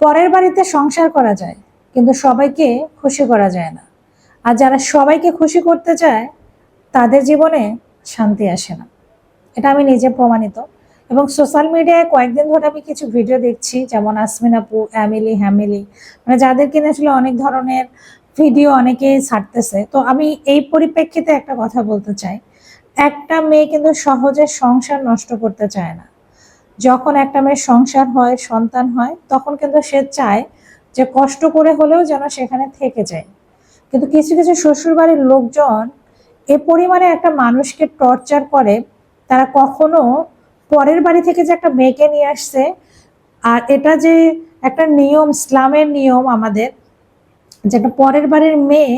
পরের বাড়িতে সংসার করা যায়, কিন্তু সবাইকে খুশি করা যায় না। আর যারা সবাইকে খুশি করতে চায়, তাদের জীবনে শান্তি আসে না। এটা আমি নিজে প্রমাণিত। এবং সোশ্যাল মিডিয়ায় কয়েকদিন ধরে আমি কিছু ভিডিও দেখছি, যেমন আসমিন আপু, অ্যামিলি, হ্যামিলি। মানে যাদের কিনা আসলে অনেক ধরনের ভিডিও অনেকেই ছাড়তেছে। তো আমি এই পরিপ্রেক্ষিতে একটা কথা বলতে চাই। একটা মেয়ে কিন্তু সহজে সংসার নষ্ট করতে চায় না। যখন একটা মেয়ের সংসার হয়, সন্তান হয়, তখন কিন্তু সে চায় যে কষ্ট করে হলেও যেন সেখানে থেকে যায়। কিন্তু কিছু কিছু শ্বশুরবাড়ির লোকজন এ পরিমাণে একটা মানুষকে টর্চার করে, তারা কখনো পরের বাড়ি থেকে যে একটা মেয়েকে নিয়ে আসছে, আর এটা যে একটা নিয়ম, ইসলামের নিয়ম আমাদের যেটা পরের বাড়ির মেয়ে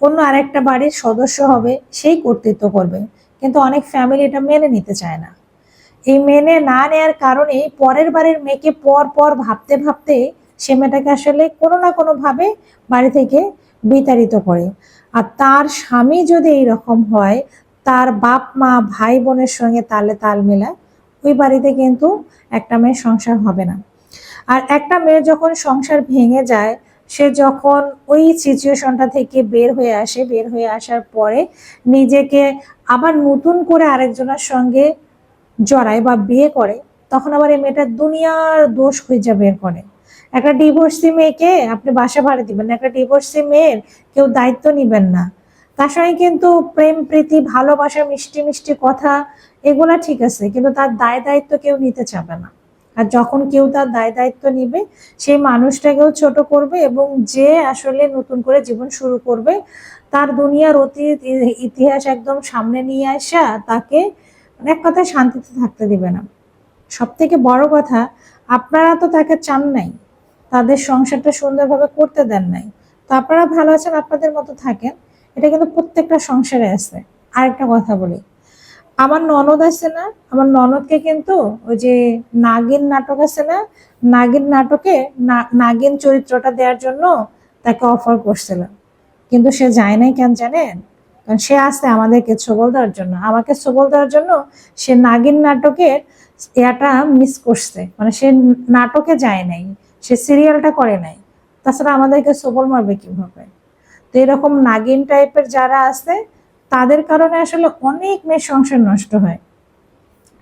অন্য আরেকটা বাড়ির সদস্য হবে, সেই কর্তৃত্ব করবে। কিন্তু অনেক ফ্যামিলি এটা মেনে নিতে চায় না। এই মেনে না নেয়ার কারণে পরের বাড়ির মেয়েকে পর পর ভাবতে ভাবতে সে মেয়েটাকে আসলে কোনো না কোনো ভাবে বাড়ি থেকে বিতাড়িত করে। আর তার স্বামী যদি এইরকম হয়, তার বাপ, মা, ভাই, বোনের সঙ্গে তালে তাল মেলায়, ওই বাড়িতে কিন্তু একটা মেয়ের সংসার হবে না। আর একটা মেয়ে যখন সংসার ভেঙে যায়, সে যখন ওই সিচুয়েশনটা থেকে বের হয়ে আসে, বের হয়ে আসার পরে নিজেকে আবার নতুন করে আরেকজনের সঙ্গে জড়ায় বা বিয়ে করে, তখন আবার এই মেয়েটা দুনিয়ার দোষ খুঁজে বের করে একটা ডিভোর্সি মেয়েকে আপনি বাসা ভাড়া দিবেন একটা ডিভোর্সি মেয়ের কেউ দায়িত্ব নিবেন না। তার সঙ্গে কিন্তু প্রেম, প্রীতি, ভালোবাসা, মিষ্টি মিষ্টি কথা, এগুলা ঠিক আছে, কিন্তু তার দায় দায়িত্ব কেউ নিতে চাবে না। আর যখন কেউ তার দায় দায়িত্ব নিবে, সেই মানুষটাকেও ছোট করবে এবং যে আসলে নতুন করে জীবন শুরু করবে, তার দুনিয়ার অতীত, ইতিহাস একদম সামনে নিয়ে আসা, তাকে এক কথায় শান্তিতে থাকতে দিবে না। সব থেকে বড় কথা, আপনারা তো তাকে চান নাই, তাদের সংসারটা সুন্দরভাবে করতে দেন নাই। তো আপনারা ভালো আছেন, আপনাদের মতো থাকেন, এটা কিন্তু প্রত্যেকটা সংসারে আছে। আরেকটা কথা বলি, আমার ননদ আছে না, আমার ননদকে কিন্তু ওই যে নাগিন নাটক আছে না, নাগিন নাটকে নাগিন চরিত্রটা দেওয়ার জন্য তাকে অফার করছিল কিন্তু সে যায় নাই কেন জানেন? কারণ সে আসছে আমাদেরকে ছবল দেওয়ার জন্য। আমাকে ছবল দেওয়ার জন্য সে নাগিন নাটকের ইয়াটা মিস করছে। মানে সে নাটকে যায় নাই। সে সিরিয়ালটা করে নাই। তাছাড়া আমাদেরকে সবল মারবে কীভাবে? তো এরকম নাগিন টাইপের যারা আছে তাদের কারণে আসলে অনেক মেয়ের সংসার নষ্ট হয়।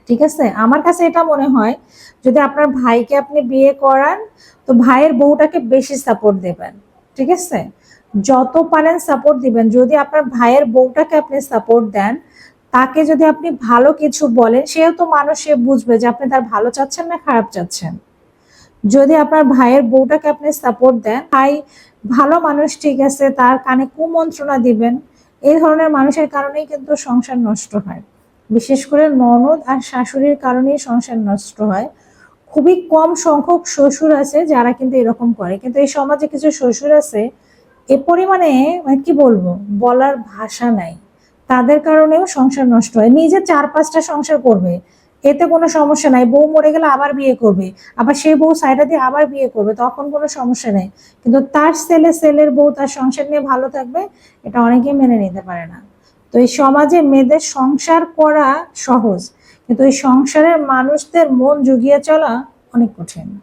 ঠিক আছে? আমার কাছে এটা মনে হয়, যদি আপনার ভাইকে আপনি বিয়ে করান, তো ভাইয়ের বউটাকে বেশি সাপোর্ট দেবেন। ঠিক আছে? যত পারেন সাপোর্ট দিবেন। যদি আপনার ভাইয়ের বউটাকে আপনি সাপোর্ট দেন, তাকে যদি আপনি ভালো কিছু বলেন, সেও তো মানুষ, সে বুঝবে যে আপনি তার ভালো চাচ্ছেন না খারাপ চাচ্ছেন। যদি আপনার ভাইয়ের বউটাকে আপনি সাপোর্ট দেন, ভাই ভালো মানুষ, ঠিক আছে, তার কানে কুমন্ত্রণা দিবেন, এই ধরনের মানুষের কারণেই কিন্তু সংসার নষ্ট হয়। বিশেষ করে ননদ আর শাশুড়ির কারণেই সংসার নষ্ট হয়। খুবই কম সংখ্যক শ্বশুর আছে যারা কিন্তু এরকম করে। কিন্তু এই সমাজে কিছু শ্বশুর আছে এ পরিমাণে মানে কি বলব, বলার ভাষা নাই। তাদের কারণেও সংসার নষ্ট হয়। নিজে চার পাঁচটা সংসার করবে। এতে কোনো সমস্যা নাই। বউ মরে গেলে আবার বিয়ে করবে। আবার সেই বউ সাইডা দিয়ে আবার বিয়ে করবে। তখন কোনো সমস্যা নেই। কিন্তু তার ছেলে, ছেলের বউ তার সংসার নিয়ে ভালো থাকবে, এটা অনেকেই মেনে নিতে পারে না। তো এই সমাজে মেয়েদের সংসার করা সহজ। কিন্তু এই সংসারের মানুষদের মন জুগিয়ে চলা অনেক কঠিন।